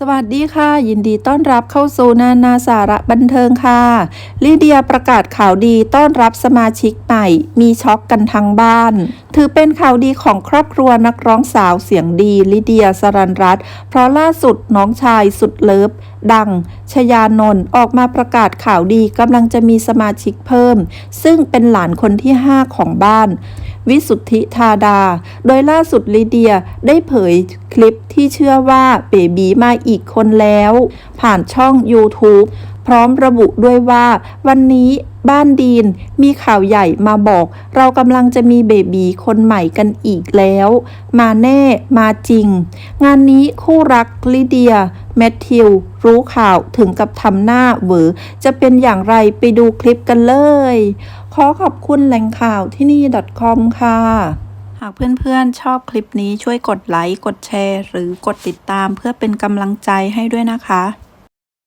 สวัสดีค่ะ ยินดีต้อนรับเข้าสู่นานาสาระบันเทิงค่ะลิเดียประกาศข่าวดีต้อนรับสมาชิกใหม่ มีช็อกกันทั้งบ้าน ถือเป็นข่าวดีของครอบครัวนักร้องสาวเสียงดีลิเดียสรันรัตเพราะล่าสุดน้องชายสุดเลิฟดัง ชยานนท์ออกมาประกาศข่าวดีกำลังจะมีสมาชิกเพิ่ม ซึ่งเป็นหลานคนที่ 5 ของบ้าน วิสุทธิธาดา โดยล่าสุดลิเดียได้เผยคลิปที่เชื่อว่าเบบีมาอีกคนแล้ว ผ่านช่อง YouTube พร้อมระบุด้วยว่า วันนี้บ้านดีนมีข่าวใหญ่มาบอก เรากำลังจะมีเบบีคนใหม่กันอีกแล้ว มาแน่มาจริง งานนี้คู่รักลิเดีย แมทธิว รู้ข่าวถึงกับทำหน้าเหวอจะเป็นอย่างไรไปดูคลิปกันเลย ขอขอบคุณแหล่งข่าวที่นี่ .com ค่ะ หากเพื่อนๆชอบคลิปนี้ช่วยกดไลค์ กดแชร์ หรือกดติดตามเพื่อเป็นกำลังใจให้ด้วยนะคะ